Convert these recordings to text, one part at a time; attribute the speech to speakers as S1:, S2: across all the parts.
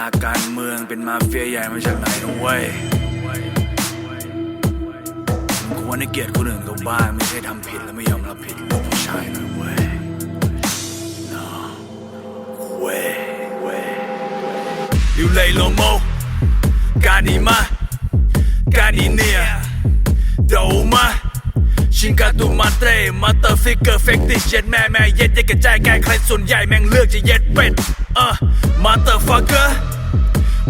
S1: นักการเมืองเป็นมาเฟียใหญ่มาจากไหนนะเว้ยมึงควรให้เกียรติคนอื่นเขาบ้างไม่ใช่ทำผิดแล้วไม่ยอมรับผิดลูกผู้ชายนะเว้ยนะเว้ยเว้ยอยู่เลยโลโมการดีมาการดีเนียโดามาชิงกาตูมาเตรมาเตอร์ฟิกเกอร์เฟกติชเย็ดแม่แม่เย็ดเย็ดกระจายแก่ใครส่วนใหญ่แม่งเลือกจะเย็ดเป็ด Uh, motherfucker,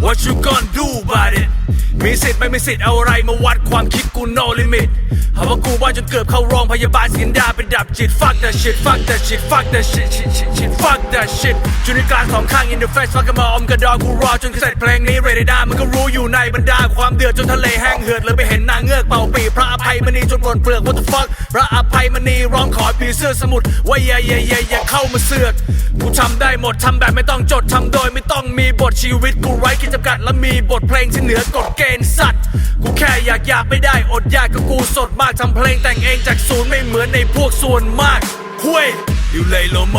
S1: what you gonna do about it? มีสิทธิ์ไม่มีสิทธิ์เอาอะไรมาวัดความคิดกู no limit หาว่ากูว่าจนเกือบเข้าโรงพยาบาลสินดาเป็นดับจิต fuck that shit fuck that shit fuck that shit shit shit shit fuck that shit จุดในกลางสองข้าง in the face fuck กันมาอมกระดองกูรอจนเสร็จเพลงนี้เรดดามันก็รู้อยู่ในบรรดาความเดือดจนทะเลแห้งเหือดเลยไปเห็นนางเงือกเป่าปีพระอภัยมณีจนปลนเปลือก what the fuck พระอภัยมณีร้องขอผีเสื้อสมุทรว่าอย่าอย่าอย่าอย่าเข้ามาเสือกกูทำได้หมดทำแบบไม่ต้องจดทำโดยไม่ต้องมีบทชีวิตกูไร้ขีดจำกัดและมีบทเพลงที่เหนือกฎเกณฑ์สัตว์ กูแค่อยากอยากไม่ได้อดอยากก็กูสดมากทำเพลงแต่งเองจากศูนย์ไม่เหมือนในพวกส่วนมากคุยอยู่เลยโลโม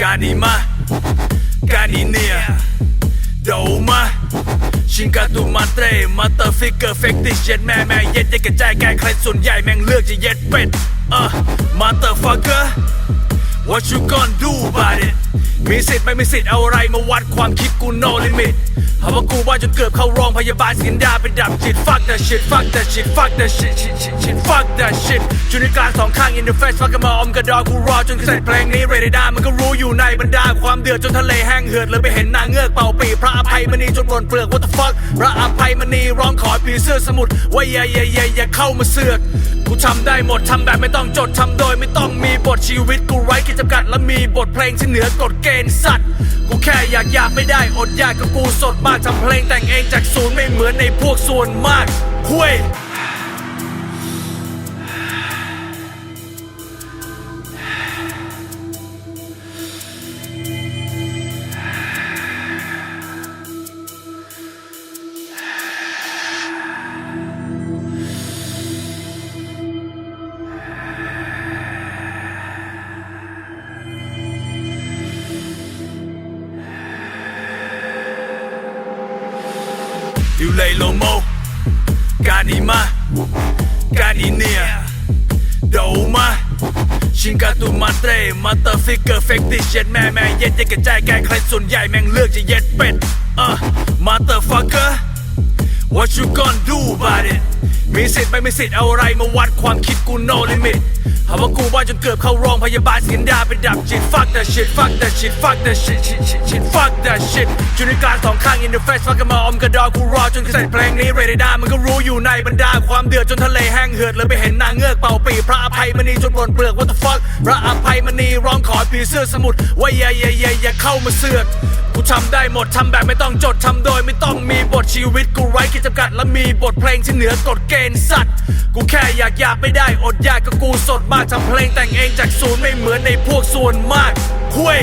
S1: การนีมาการนีเนียโดมาชิงกาตูมาเตรมาเตอร์ฟิกเกอร์เฟกติชเย็ดแม่แม่เย็ดเย็ดกระจายแก่ใครส่วนใหญ่แม่งเลือกจะเย็ดเป็ดเออมาเตอร์ฟักเกอร์ What you gonna do about it มีสิทธิ์ไม่มีสิทธิ์เอาอะไรมาวัดความคิดกู no limit หาว่ากูว่าจนเกือบเข้าโรงพยาบาลสินดาเป็นดับจิต fuck that shit fuck that shit fuck that shit shit shit shit fuck that shit จุดในกลางสองข้าง in the face fuck กันมาอมกระดองกูรอจนเสร็จเพลงนี้เรดดามันก็รู้อยู่ในบรรดาความเดือดจนทะเลแห้งเหือดเลยไปเห็นนางเงือกเป่าปีพระอภัยมณีจนปลนเปลือก what the fuck พระอภัยมณีร้องขอผีเสื้อสมุทรว่าอย่าอย่าอย่าอย่าเข้ามาเสือกกูทำได้หมดทำแบบไม่ต้องจดทำโดยไม่ บทชีวิตกูไร้ขีดจำกัดและมีบทเพลงที่เหนือกฎเกณฑ์สัตว์ กูแค่อยากอยากไม่ได้อดอยากก็กูสดมากทำเพลงแต่งเองจากศูนย์ไม่เหมือนในพวกส่วนมากคุย อยู่เลยโลโม การดีมา การดีเนียโดมาชิงกาตูมาเตรมาเตอร์ฟิกเกอร์เฟกติชเย็ดแม่แม่เย็ดเย็ดกระจายแก่ใครส่วนใหญ่แม่งเลือกจะเย็ดเป็ดเออมาเตอร์ฟักเกอร์ What you gonna do about it มีสิทธิ์ไม่มีสิทธิ์เอาอะไรมาวัดความคิดกู no limit หาว่ากูว่าจนเกือบเข้าโรงพยาบาลสินดาเป็นดับจิต fuck that shit fuck that shit fuck that shit shit shit shit fuck that shit จุดในกางสองข้าง in the face fuck กันมาอมกระดองกูรอจนเสร็จเพลงนี้เรดดามันก็รู้อยู่ในบรรดาความเดือดจนทะเลแห้งเหือดเลยไปเห็นนางเงือกเป่าปีพระอภัยมณีจนปลนเปลือก what the fuck พระอภัยมณีร้องขอผีเสื้อสมุทรว่าอย่าอย่าอย่าอย่าเข้ามาเสือกกูทำได้หมดทำแบบไม่ต้องจดทำโดยไม่ต้องมีบทชีวิตกูไร้ขีดจำกัดและมีบทเพลงที่เหนือกฎเกณฑ์สัตว์ กูแค่อยากอยากไม่ได้อดอยากก็กูสากทำเพลงแต่งเองจากศูนย์ไม่เหมือนในพวกส่วนมากคุย